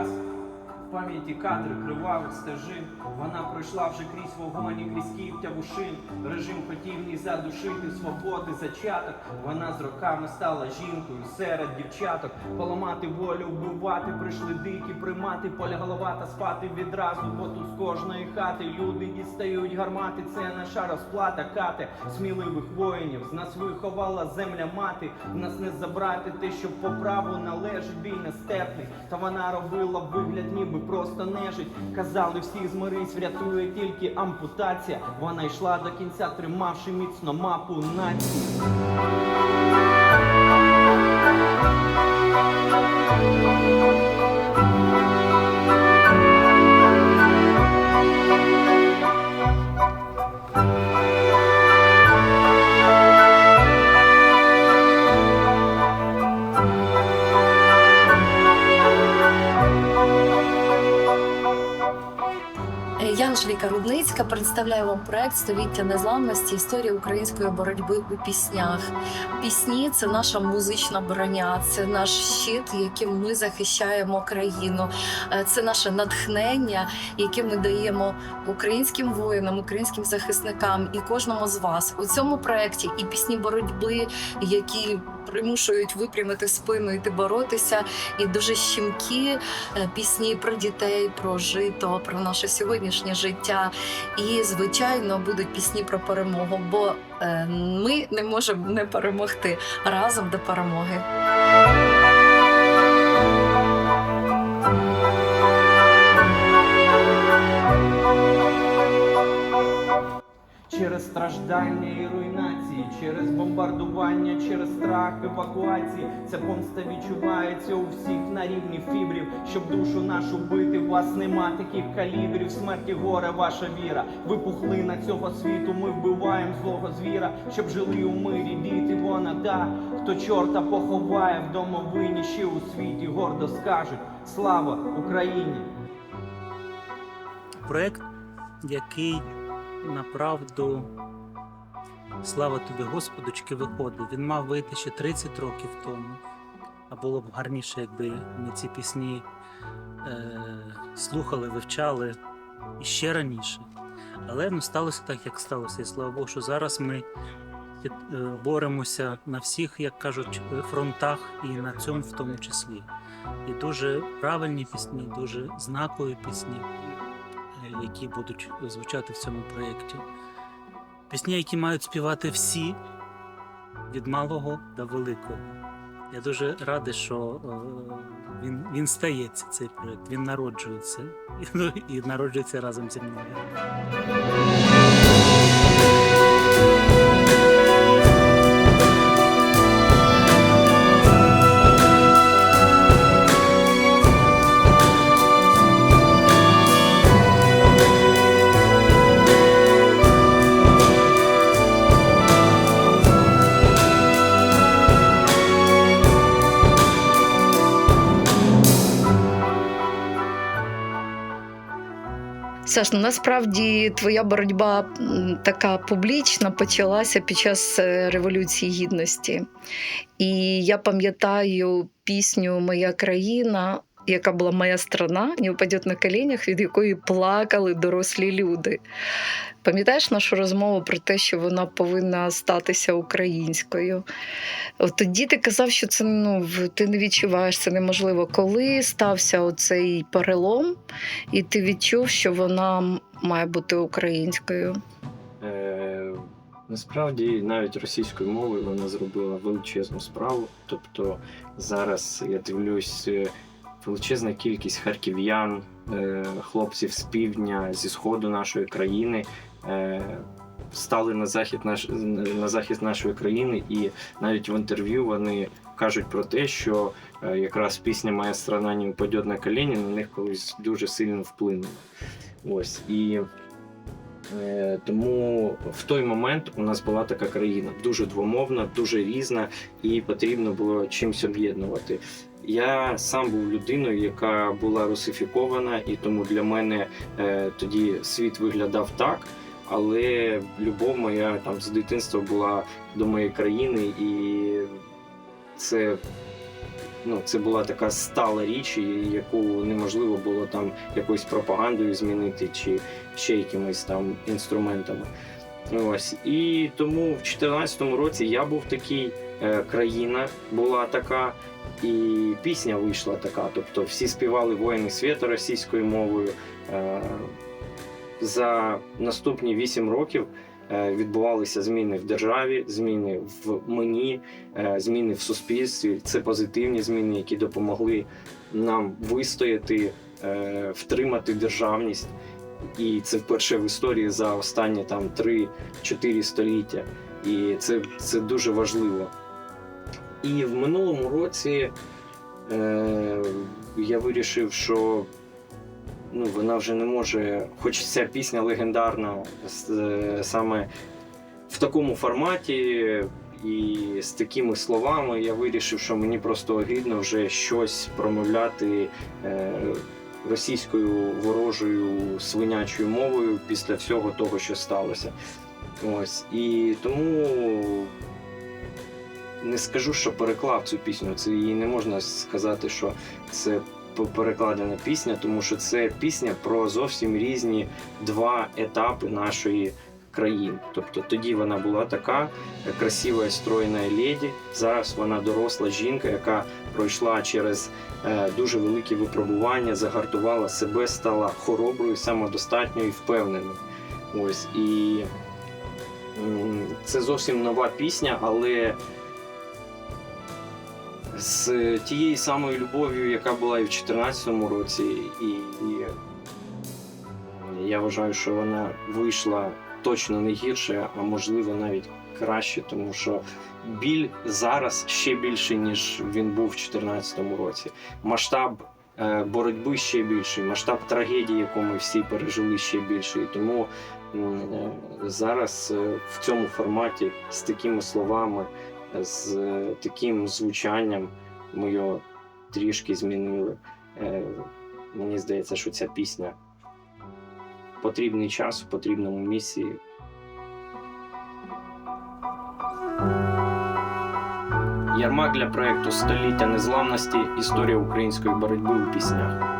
час. В пам'яті кадри кривавих стежин. Вона пройшла вже крізь вогонь і крізь кігтя вушин. Режим хотів в ній задушити свободи зачаток. Вона з роками стала жінкою серед дівчаток. Поламати волю, вбивати, прийшли дикі примати, полягала та спати відразу, бо тут з кожної хати люди дістають гармати. Це наша розплата кати сміливих воїнів. З нас виховала земля мати. В нас не забрати те, що по праву належить бій нестерпний. Та вона робила вигляд, ніби просто нежить. Казали всі змирись, врятує тільки ампутація. Вона йшла до кінця, тримавши міцно мапу нації. Я para представляю вам проект Століття незламності історія української боротьби у піснях. Пісні це наша музична броня, це наш щит, яким ми захищаємо країну. Е, Це наше натхнення, яке ми даємо українським воїнам, українським захисникам і кожному з вас у цьому проекті і пісні боротьби, які примушують випрямити спину, йти боротися, і дуже щемкі е, пісні про дітей, про жито, про наше сьогоднішнє життя. І, звичайно, будуть пісні про перемогу, бо е, ми не можемо не перемогти разом до перемоги. Через страждання і руйнації, через бомбардування, через страх евакуації. Ця помста відчувається у всіх на рівні фібрів. Щоб душу нашу бити, у вас нема таких калібрів. Смерті горе, ваша віра. Ви пухлина цього світу. Ми вбиваємо злого звіра, щоб жили у мирі. Діти вона та хто чорта поховає в домовині ще у світі. Гордо скажуть слава Україні! проект, який направду слава тобі, Господочки, виходить. Він мав вийти ще 30 років тому. А було б гарніше, якби ми ці пісні е, слухали, вивчали і ще раніше. Але ну, сталося так, як сталося. І слава Богу, що зараз ми е, боремося на всіх, як кажуть, фронтах і на цьому в тому числі. І дуже правильні пісні, дуже знакові пісні які будуть звучати в цьому проєкті. Пісні, які мають співати всі від малого до великого. Я дуже радий, що е, він, він стається, цей проєкт, він народжується і, ну, і народжується разом зі мною. Саш, ну насправді твоя боротьба така публічна почалася під час е, Революції Гідності. І я пам'ятаю пісню Моя країна, яка була моя страна, не упаде на коленях, від якої плакали дорослі люди. Пам'ятаєш нашу розмову про те, що вона повинна статися українською? От тоді ти казав, що це ну, ти не відчуваєш це неможливо. Коли стався оцей перелом, і ти відчув, що вона має бути українською? Е, насправді навіть російською мовою вона зробила величезну справу. Тобто зараз я дивлюсь е, величезна кількість харків'ян, е, хлопців з півдня, зі сходу нашої країни. Е, Стали на захід наш на захист нашої країни, і навіть в інтерв'ю вони кажуть про те, що е, якраз пісня Моя страна не упадет на коліні на них колись дуже сильно вплинула. Ось і Тому в той момент у нас була така країна дуже двомовна, дуже різна, і потрібно було чимось об'єднувати. Я сам був людиною, яка була русифікована, і тому для мене е, тоді світ виглядав так. Але любов моя там з дитинства була до моєї країни, і це ну, це була така стала річ, яку неможливо було там якоюсь пропагандою змінити чи ще якимись там інструментами. Ось і тому в 2014 році я був такий, е, країна була така, і пісня вийшла така. Тобто всі співали воїни світу російською мовою. Е, За наступні 8 років відбувалися зміни в державі, зміни в мені, е, зміни в суспільстві. Це позитивні зміни, які допомогли нам вистояти, е, втримати державність. І це вперше в історії за останні там 3-4 століття. І це, це дуже важливо. І в минулому році е, я вирішив, що ну, вона вже не може, хоч ця пісня легендарна е, саме в такому форматі і з такими словами, я вирішив, що мені просто огидно вже щось промовляти е, російською ворожою свинячою мовою після всього того, що сталося. Ось. І тому не скажу, що переклав цю пісню. Це її не можна сказати, що це перекладена пісня, тому що це пісня про зовсім різні два етапи нашої країни. Тобто тоді вона була така е, красива і стройна леді. Зараз вона доросла жінка, яка пройшла через е, дуже великі випробування, загартувала себе, стала хороброю, самодостатньою і впевненою. Ось і це зовсім нова пісня, але з тією самою любов'ю, яка була і в 2014 році, і, і я вважаю, що вона вийшла точно не гірше, а можливо навіть краще, тому що біль зараз ще більший, ніж він був в 2014 році. Масштаб е, боротьби ще більший, масштаб трагедії, яку ми всі пережили, ще більший. Тому е, зараз е, в цьому форматі з такими словами, з е, таким звучанням ми його трішки змінили. Е, Мені здається, що ця пісня потрібний час в потрібному місці. Ярмак для проекту Століття незламності. Історія української боротьби у піснях.